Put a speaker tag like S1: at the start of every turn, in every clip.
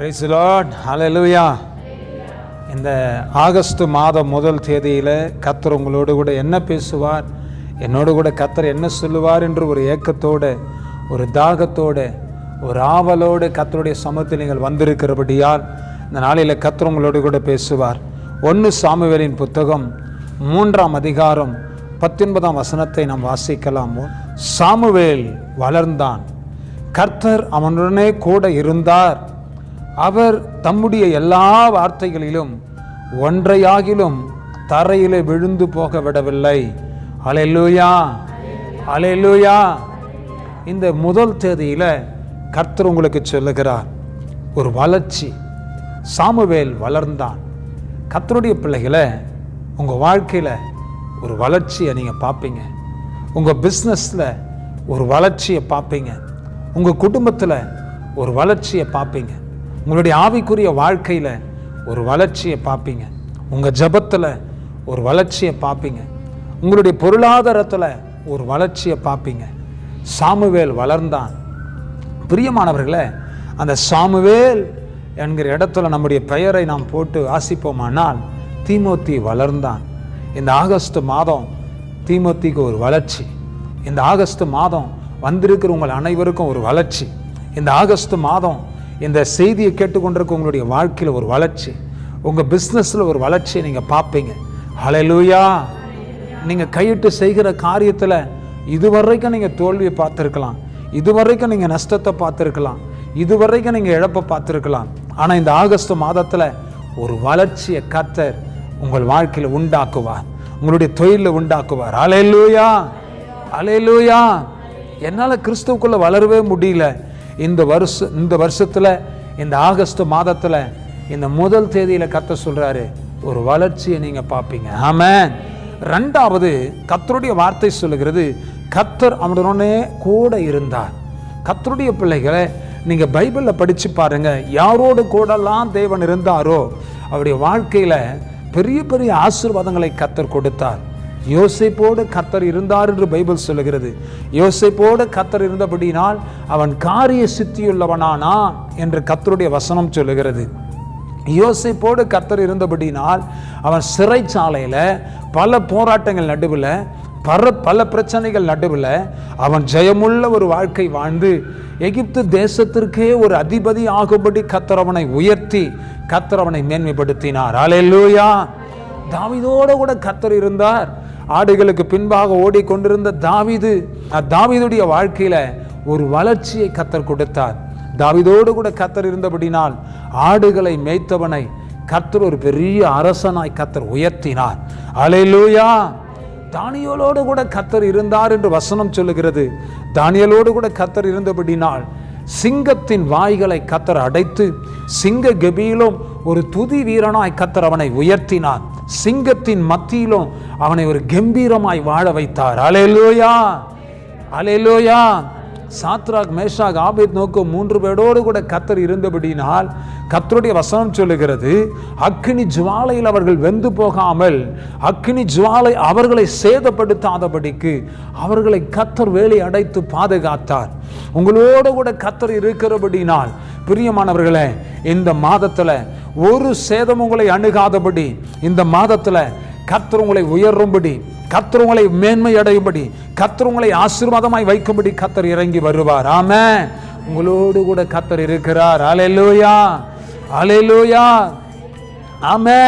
S1: Price Lord ஹalleluya இந்த August மாதம் முதல் தேதியில் கத்தர் உங்களோடு கூட என்ன பேசுவார்? என்னோடு கூட கத்தர் என்ன சொல்லுவார் என்று ஒரு ஏக்கத்தோடு ஒரு தாகத்தோடு ஒரு ஆவலோடு கத்தருடைய சமூகத்தில் நீங்கள் வந்திருக்கிறபடியால் இந்த நாளில் கத்தர் உங்களோடு கூட பேசுவார். ஒன்று சாமுவேலின் புத்தகம் மூன்றாம் அதிகாரம் பத்தொன்பதாம் வசனத்தை நாம் வாசிக்கலாம். சாமுவேல் வளர்ந்தான். கர்த்தர் அவனுடனே கூட இருந்தார். அவர் தம்முடைய எல்லா வார்த்தைகளிலும் ஒன்றையாகிலும் தரையிலே விழுந்து போக விடவில்லை. அலையலூயா அலையலூயா இந்த முதல் தேதியில் கர்த்தர் உங்களுக்கு சொல்லுகிறார் ஒரு வளர்ச்சி சாமுவேல் வளர்ந்தான். கர்த்தருடைய பிள்ளைகளை உங்கள் வாழ்க்கையில் ஒரு வளர்ச்சியை நீங்கள் பார்ப்பீங்க. உங்கள் பிஸ்னஸில் ஒரு வளர்ச்சியை பார்ப்பீங்க. உங்கள் குடும்பத்தில் ஒரு வளர்ச்சியை பார்ப்பீங்க. உங்களுடைய ஆவிக்குரிய வாழ்க்கையில் ஒரு வளர்ச்சியை பார்ப்பீங்க. உங்கள் ஜபத்தில் ஒரு வளர்ச்சியை பார்ப்பீங்க. உங்களுடைய பொருளாதாரத்தில் ஒரு வளர்ச்சியை பார்ப்பீங்க. சாமுவேல் வளர்ந்தான். பிரியமானவர்களே அந்த சாமுவேல் என்கிற இடத்துல நம்முடைய பெயரை நாம் போட்டு வாசிப்போமானால் தீமோத்தி வளர்ந்தான். இந்த ஆகஸ்ட் மாதம் தீமோத்திக்கு ஒரு வளர்ச்சி. இந்த ஆகஸ்ட் மாதம் வந்திருக்கிற உங்கள் அனைவருக்கும் ஒரு வளர்ச்சி. இந்த ஆகஸ்ட் மாதம் இந்த செய்தியை கேட்டுக்கொண்டிருக்க உங்களுடைய வாழ்க்கையில் ஒரு வளர்ச்சி உங்கள் பிஸ்னஸில் ஒரு வளர்ச்சியை நீங்கள் பார்ப்பீங்க. ஹலலூயா நீங்கள் கையிட்டு செய்கிற காரியத்தில் இதுவரைக்கும் நீங்கள் தோல்வியை பார்த்துருக்கலாம். இதுவரைக்கும் நீங்கள் நஷ்டத்தை பார்த்துருக்கலாம். இதுவரைக்கும் நீங்கள் இழப்பை பார்த்துருக்கலாம். ஆனால் இந்த ஆகஸ்ட் மாதத்தில் ஒரு வளர்ச்சியை கத்தர் உங்கள் வாழ்க்கையில் உண்டாக்குவார். உங்களுடைய தொழிலில் உண்டாக்குவார். அலையலூயா அலையலூயா என்னால் கிறிஸ்துவுக்குள்ளே வளரவே முடியல. இந்த வருஷம் இந்த வருஷத்தில் இந்த ஆகஸ்ட் மாதத்தில் இந்த முதல் தேதியில் கத்த சொல்கிறாரு ஒரு வளர்ச்சியை நீங்கள் பார்ப்பீங்க. ஆமாம் ரெண்டாவது கத்தருடைய வார்த்தை சொல்லுகிறது கத்தர் அவனுடனே கூட இருந்தார். கத்தருடைய பிள்ளைகளை நீங்கள் பைபிளில் படித்து பாருங்கள் யாரோடு கூடலாம் தேவன் இருந்தாரோ அவருடைய வாழ்க்கையில் பெரிய பெரிய ஆசீர்வாதங்களை கத்தர் கொடுத்தார். யோசைப்போடு கத்தர் இருந்தார் என்று பைபிள் சொல்லுகிறது. யோசைப்போடு கத்தர் இருந்தபடினால் அவன் காரிய சித்தியுள்ளவனானா என்று கத்தருடைய வசனம் சொல்லுகிறது. யோசிப்போடு கத்தர் இருந்தபடினால் அவன் சிறைச்சாலையில் பல போராட்டங்கள் நடுவில் பல பல பிரச்சனைகள் நடுவில் அவன் ஜெயமுள்ள ஒரு வாழ்க்கை வாழ்ந்து எகிப்து தேசத்திற்கே ஒரு அதிபதி ஆகும்படி கத்தரவனை உயர்த்தி கத்தரவனை மேன்மைப்படுத்தினார். அலையலூயா தாவிதோடு கூட கத்தர் இருந்தார். ஆடுகளுக்கு பின்பாக ஓடிக்கொண்டிருந்த தாவிது தாவிதுடைய வாழ்க்கையில ஒரு வளர்ச்சியை கத்தர் கொடுத்தார். தாவிதோடு கூட கத்தர் இருந்தபடினால் ஆடுகளை மேய்த்தவனை கத்தர் ஒரு பெரிய அரசனாய் கத்தர் உயர்த்தினார். அலையிலூயா! தானியலோடு கூட கத்தர் இருந்தார் என்று வசனம் சொல்லுகிறது. தானியலோடு கூட கத்தர் இருந்தபடினால் சிங்கத்தின் வாய்களை கத்தர் அடைத்து சிங்க கபியிலும் ஒரு துதி வீரனாய் கத்தர் அவனை உயர்த்தினார். சிங்கத்தின் மத்தியிலும் அவனை ஒரு கம்பீரமாய் வாழ வைத்தார். அலையலோயா அலையலோயா சாத்ராக் மேஷாக் ஆபேத் நோக்கம் மூன்று பேரோடு கூட கத்தர் இருந்தபடினால் கத்தருடைய வசனம் சொல்லுகிறது அக்னி ஜுவாலையில் அவர்கள் வெந்து போகாமல் அக்னி ஜுவாலை அவர்களை சேதப்படுத்தாதபடிக்கு அவர்களை கத்தர் வேலை அடைத்து பாதுகாத்தார். உங்களோடு கூட கத்தர் இருக்கிறபடினால் பிரியமானவர்களே இந்த மாதத்தில் ஒரு சேதம் உங்களை அணுகாதபடி இந்த மாதத்தில் கத்தர் உங்களை உயரும்படி கத்தர் உங்களை மேன்மை அடையும்படி கத்தர் உங்களை ஆசீர்வாதமாய் வைக்கும்படி கத்தர் இறங்கி வருவார். ஆமே உங்களோடு கூட கத்தர் இருக்கிறார். அலையலூயா அலையலூயா ஆமே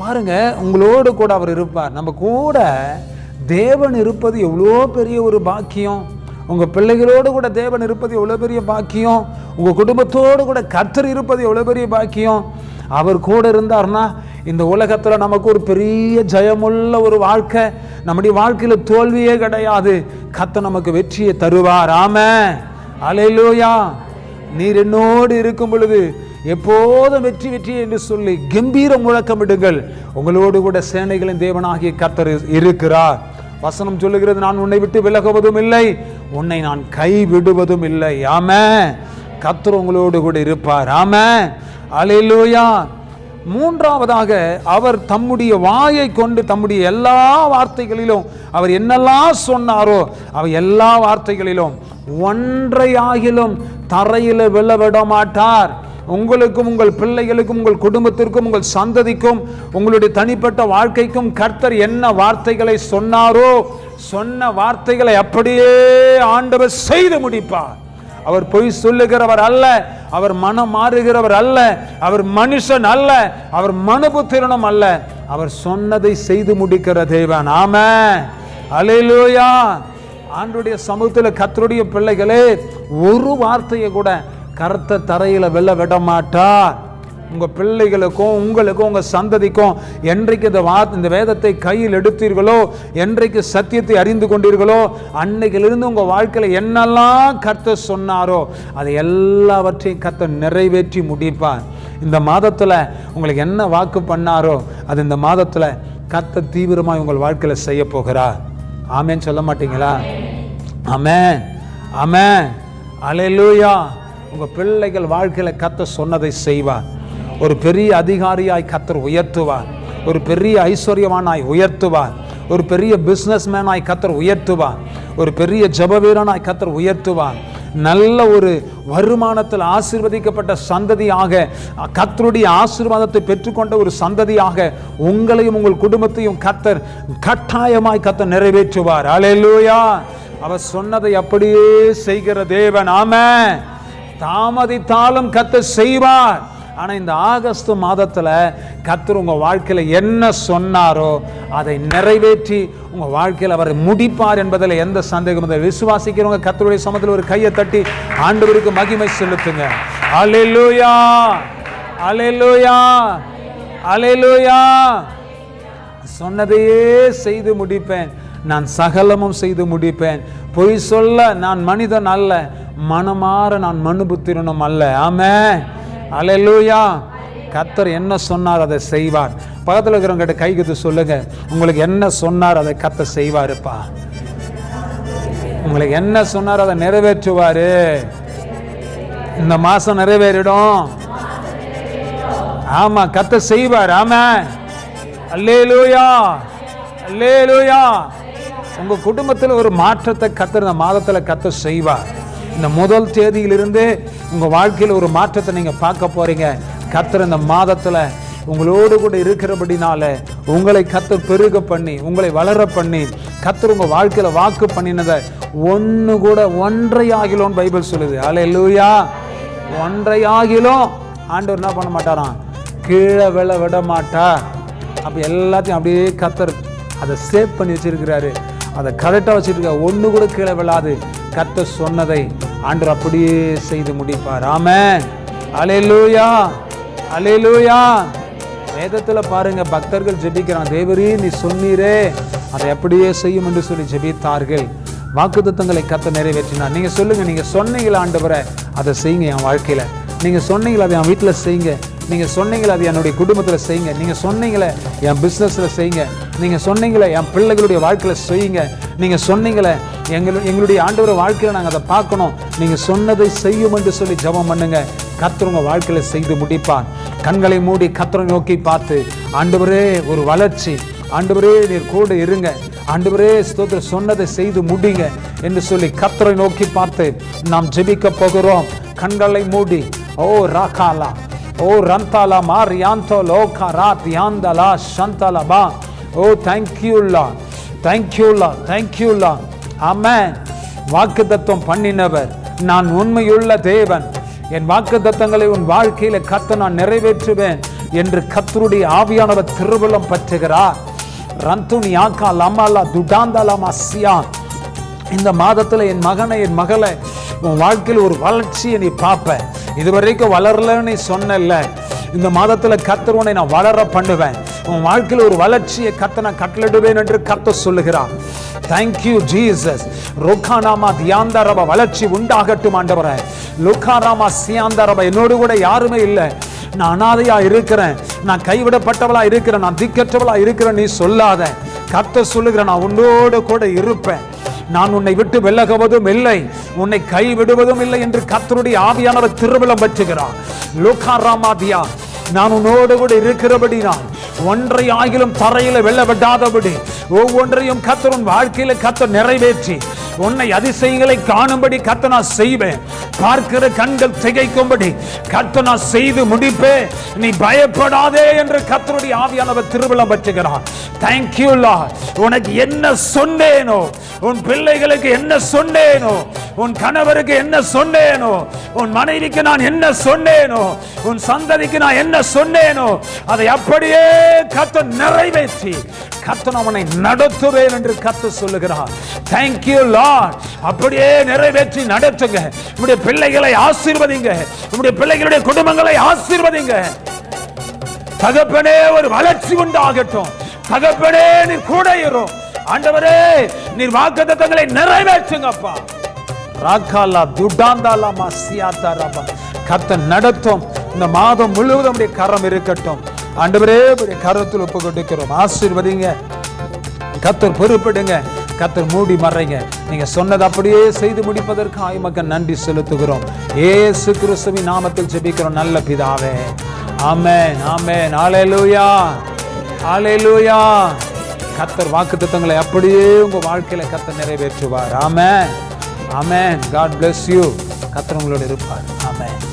S1: பாருங்க உங்களோடு கூட அவர் இருப்பார். நம்ம கூட தேவன் இருப்பது எவ்வளோ பெரிய ஒரு பாக்கியம். உங்கள் பிள்ளைகளோடு கூட தேவன் இருப்பது எவ்வளோ பெரிய பாக்கியம்? உங்கள் குடும்பத்தோடு கூட கத்தர் இருப்பது எவ்வளோ பெரிய பாக்கியம்? அவர் கூட இருந்தார்னா இந்த உலகத்தில் நமக்கு ஒரு பெரிய ஜெயமுள்ள ஒரு வாழ்க்கை. நம்முடைய வாழ்க்கையில் தோல்வியே கிடையாது. கத்த நமக்கு வெற்றியை தருவார். ஆம அலையிலோயா நீர் என்னோடு இருக்கும் பொழுது எப்போதும் வெற்றி வெற்றி என்று சொல்லி கம்பீர முழக்கமிடுங்கள். உங்களோடு கூட சேனைகளின் தேவனாகிய கர்த்தர் இருக்கிறார். வசனம் சொல்லுகிறது நான் உன்னை விட்டு விலகுவதும் இல்லை உன்னை நான் கைவிடுவதும் இல்லை. ஆம கர்த்தர் உங்களோடு கூட இருப்பார். ஆம அலையிலோயா மூன்றாவதாக அவர் தம்முடைய வாயை கொண்டு தம்முடைய எல்லா வார்த்தைகளிலும் அவர் என்னெல்லாம் சொன்னாரோ அவர் எல்லா வார்த்தைகளிலும் ஒன்றையாகிலும் தரையில் விழ விட மாட்டார் உங்களுக்கும் உங்கள் பிள்ளைகளுக்கும் உங்கள் குடும்பத்திற்கும் உங்கள் சந்ததிக்கும் உங்களுடைய தனிப்பட்ட வாழ்க்கைக்கும் கர்த்தர் என்ன வார்த்தைகளை சொன்னாரோ சொன்ன வார்த்தைகளை அப்படியே ஆண்டவர் செய்து முடிப்பார். அவர் பொய் சொல்லுகிறவர் அல்ல அவர் மனம் மாறுகிறவர் அல்ல அவர் மனுஷன் அல்ல அவர் மனுபுத்திரனும் அல்ல. அவர் சொன்னதை செய்து முடிக்கிற தேவன். ஆம அலையிலோயா ஆண்டுடைய சமூகத்தில் கத்தருடைய பிள்ளைகளே ஒரு வார்த்தையை கூட கருத்த தரையில் வெளில விட மாட்டார் உங்கள் பிள்ளைகளுக்கும் உங்களுக்கும் உங்கள் சந்ததிக்கும் என்றைக்கு இந்த வா இந்த வேதத்தை கையில் எடுத்தீர்களோ என்றைக்கு சத்தியத்தை அறிந்து கொண்டீர்களோ அன்னைக்கிலிருந்து உங்கள் வாழ்க்கையில் என்னெல்லாம் கர்த்த சொன்னாரோ அதை எல்லாவற்றையும் கர்த்த நிறைவேற்றி முடிப்பார். இந்த மாதத்தில் உங்களுக்கு என்ன வாக்கு பண்ணாரோ அது இந்த மாதத்தில் கர்த்த தீவிரமாக உங்கள் வாழ்க்கையில் செய்ய போகிறார். ஆமேன்னு சொல்ல மாட்டீங்களா? ஆமே ஆமே அலையிலூயா. உங்கள் பிள்ளைகள் வாழ்க்கையில் கத்த சொன்னதை செய்வார். ஒரு பெரிய அதிகாரியாய் கத்தர் உயர்த்துவார். ஒரு பெரிய ஐஸ்வர்யவானாய் உயர்த்துவார். ஒரு பெரிய பிஸ்னஸ் மேனாய் கத்தர் உயர்த்துவார். ஒரு பெரிய ஜபவீரனாய் கத்தர் உயர்த்துவார். நல்ல ஒரு வருமானத்தில் ஆசீர்வதிக்கப்பட்ட சந்ததியாக கத்தருடைய ஆசீர்வாதத்தை பெற்றுக்கொண்ட ஒரு சந்ததியாக உங்களையும் உங்கள் குடும்பத்தையும் கத்தர் கட்டாயமாய் கத்தர் நிறைவேற்றுவார். அலையலூயா அவர் சொன்னதை அப்படியே செய்கிற தேவன். ஆமாம் தாமதித்தாலும் கத்து செய்வார். ஆனால் இந்த ஆகஸ்ட் மாதத்தில் கத்தர் உங்கள் வாழ்க்கையில் என்ன சொன்னாரோ அதை நிறைவேற்றி உங்கள் வாழ்க்கையில் அவரை முடிப்பார் என்பதில் எந்த சந்தேகம் இல்லை. விசுவாசிக்கிறவங்க கத்தருடைய சமத்தில் ஒரு கையை தட்டி ஆண்டவருக்கு மகிமை செலுத்துங்க. அலையலூயா அலையலூயா அலையலூயா சொன்னதையே செய்து முடிப்பேன். நான் சகலமும் செய்து முடிப்பேன். பொய் சொல்ல நான் மனிதன் அல்ல. மனமாற நான் மனுபுத்திரனும் அல்ல. ஆமே அலையலூயா கத்தர் என்ன சொன்னார் அதை செய்வார். பக்கத்தில் இருக்கிறவங்க கை சொல்லுங்க. உங்களுக்கு என்ன சொன்னார் அதை கத்த செய்வாருப்பா. உங்களுக்கு என்ன சொன்னார் அதை நிறைவேற்றுவாரு. இந்த மாசம் நிறைவேறிடும். ஆமா கத்த செய்வார். ஆமா அல்லே லூயா உங்க குடும்பத்தில் ஒரு மாற்றத்தை கத்துற மாதத்தில் மாதத்துல கத்த செய்வார். இந்த முதல் தேதியிலிருந்து உங்கள் வாழ்க்கையில் ஒரு மாற்றத்தை நீங்கள் பார்க்க போகிறீங்க கத்தர் இந்த மாதத்தில் உங்களோடு கூட இருக்கிறபடினால உங்களை கத்தர் பெருக பண்ணி உங்களை வளர பண்ணி கத்தர் உங்கள் வாழ்க்கையில் வாக்கு பண்ணினதை ஒன்று கூட ஒன்றை ஆகிலோன்னு பைபிள் சொல்லுது. அல்லேலூயா ஒன்றை ஆகிலும் ஆண்டவர் என்ன பண்ண மாட்டாராம்? கீழே விழ விட மாட்டா அப்போ எல்லாத்தையும் அப்படியே கத்தர் அதை சேவ் பண்ணி வச்சிருக்கிறாரு. அதை கரெக்டாக வச்சுருக்க. ஒன்று கூட கீழே விழாது. கத்த சொன்னதை ஆண்டு அப்படியே செய்து முடிப்பார். ஆமே அலையலூயா அலையலூயா வேதத்தில் பாருங்க பக்தர்கள் ஜெபிக்கிறான் தேவரே நீ சொன்னீரே. அதை அப்படியே செய்யும் என்று சொல்லி ஜெபித்தார்கள். வாக்குத்தத்தங்களை கத்த நிறைவேற்றினார். நீங்கள் சொல்லுங்கள் நீங்கள் சொன்னீங்களா ஆண்டவரை? அதை செய்யுங்க என் வாழ்க்கையில். நீங்கள் சொன்னீங்களா அதை என் வீட்டில் செய்யுங்க. நீங்க சொன்னீங்களே அது என்னுடைய குடும்பத்தில் செய்யுங்க. நீங்க சொன்னீங்களே என் பிஸ்னஸில் செய்யுங்க. நீங்க சொன்னீங்களே என் பிள்ளைகளுடைய வாழ்க்கையில் செய்யுங்க. நீங்க சொன்னீங்களே எங்கள் எங்களுடைய ஆண்டவர் வாழ்க்கையில் நாங்கள் அதை பார்க்கணும். நீங்க சொன்னதை செய்யும் என்று சொல்லி ஜெபம் பண்ணுங்க. கர்த்தர் உங்க வாழ்க்கையில செய்து முடிப்பார். கண்களை மூடி கர்த்தரை நோக்கி பார்த்து ஆண்டவரே ஒரு வளர்ச்சி. ஆண்டவரே நீர் கூட இருங்க. ஆண்டவரே ஸ்தோத்திர சொன்னதை செய்து முடிங்க. என்று சொல்லி கத்தரை நோக்கி பார்த்து நாம் ஜெபிக்க போகிறோம். கண்களை மூடி ஓ ராகாலா. ஓ ரந்தாலா மா ரியாந்தோ லோகா ராத் யாந்தலா சந்தலா பா ஓ தேங்க்யூல்லா தேங்க்யூல்லா தேங்க்யூல்லா ஆமென் வாக்கு தத்துவம் பண்ணினவர். நான் உண்மையுள்ள தேவன். என் வாக்கு தத்தங்களை உன் வாழ்க்கையில கத்த நான் நிறைவேற்றுவேன் என்று கத்தருடைய ஆவியானவர் திருவிழம் பற்றுகிறார். ரந்துனி ஆக்கா லமாலா துடாந்தலா மசியா இந்த மாதத்தில் என் மகனை என் மகளை உன் வாழ்க்கையில் ஒரு வளர்ச்சியை நீ பார்ப்ப. இதுவரைக்கும் வளரலன்னு நீ சொன்னல இந்த மாதத்தில் கத்துருவனை நான் வளர பண்ணுவேன். உன் வாழ்க்கையில் ஒரு வளர்ச்சியை கத்த நான் கட்டளிடுவேன் என்று கத்த சொல்லுகிறான் தேங்க்யூ ஜீசஸ் ருக்கானாமா தியாந்தரப வளர்ச்சி உண்டாகட்டும் ஆண்டவரே. லுக்காராமா சியாந்தரப என்னோடு கூட யாருமே இல்லை. நான் அனாதையா இருக்கிறேன். நான் கைவிடப்பட்டவளா இருக்கிறேன். நான் திக்கற்றவளா இருக்கிறேன். நீ சொல்லாத. கத்த சொல்லுகிற நான் உன்னோடு கூட இருப்பேன். நான் உன்னை விட்டு விலகுவதும் இல்லை. உன்னை கைவிடுவதும் இல்லை என்று கத்தருடைய ஆவியானவர் திருவிழம் பற்றுகிறார் லோகாராமாதியா நான் உன்னோடு கூட இருக்கிறபடி நான் ஒன்றை ஆகிலும் தரையில வெல்ல விடாதபடி ஒவ்வொன்றையும் கத்தர் உன் வாழ்க்கையில கத்தர் நிறைவேற்றி உன்னை அதிசயங்களை காணும்படி கத்த நான் செய்வேன். பார்க்கிற கண்கள் திகைக்கும்படி கத்த நான் செய்து முடிப்பேன். நீ பயப்படாதே என்று கத்தருடைய ஆவியானவர் திருவிழம் பற்றுகிறான் தேங்க்யூ உனக்கு என்ன சொன்னேனோ உன் பிள்ளைகளுக்கு என்ன சொன்னேனோ உன் கணவருக்கு என்ன சொன்னேனோ உன் மனைவிக்கு நான் என்ன சொன்னேனோ உன் சந்ததிக்கு நான் என்ன சொன்னேனோ அதை அப்படியே கத்த நிறைவேற்றி கத்தன் அவனை நடத்துவேன் என்று கத்து சொல்லுகிறான் தேங்க்யூ லார்ட் அப்படியே நிறைவேற்றி நடத்துங்க. உங்களுடைய பிள்ளைகளை ஆசீர்வதிங்க. உங்களுடைய பிள்ளைகளுடைய குடும்பங்களை ஆசீர்வதிங்க. தகப்பனே ஒரு வளர்ச்சி உண்டாகட்டும். தகப்பனே நீ கூட இரும் ஆண்டவரே நீர் வாக்குத்தத்தங்களை நிறைவேற்றுங்கப்பா. ராக்காலா துடாந்தாலா மசியாத்தா கத்த நடத்தும். இந்த மாதம் முழுவதும் உடைய கரம் இருக்கட்டும். ஆண்டவரே உடைய கரத்தில் ஒப்பு கொடுக்கிறோம் ஆசீர்வதிங்க. கத்தர் பொறுப்பிடுங்க. கத்தர் மூடி மறைங்க. நீங்க சொன்னது அப்படியே செய்து முடிப்பதற்கு ஆய்மக்க நன்றி செலுத்துகிறோம். ஏசு கிறிஸ்துவின் நாமத்தில் ஜெபிக்கிறோம். நல்ல பிதாவே. ஆமென் ஆமென். ஹalleluya லூயா கத்தர் வாக்குத்தத்தங்களை அப்படியே உங்க வாழ்க்கையில கத்தர் நிறைவேற்றுவார். Amen amen. God bless you கத்தர் உங்களோட இருப்பார். ஆமென்.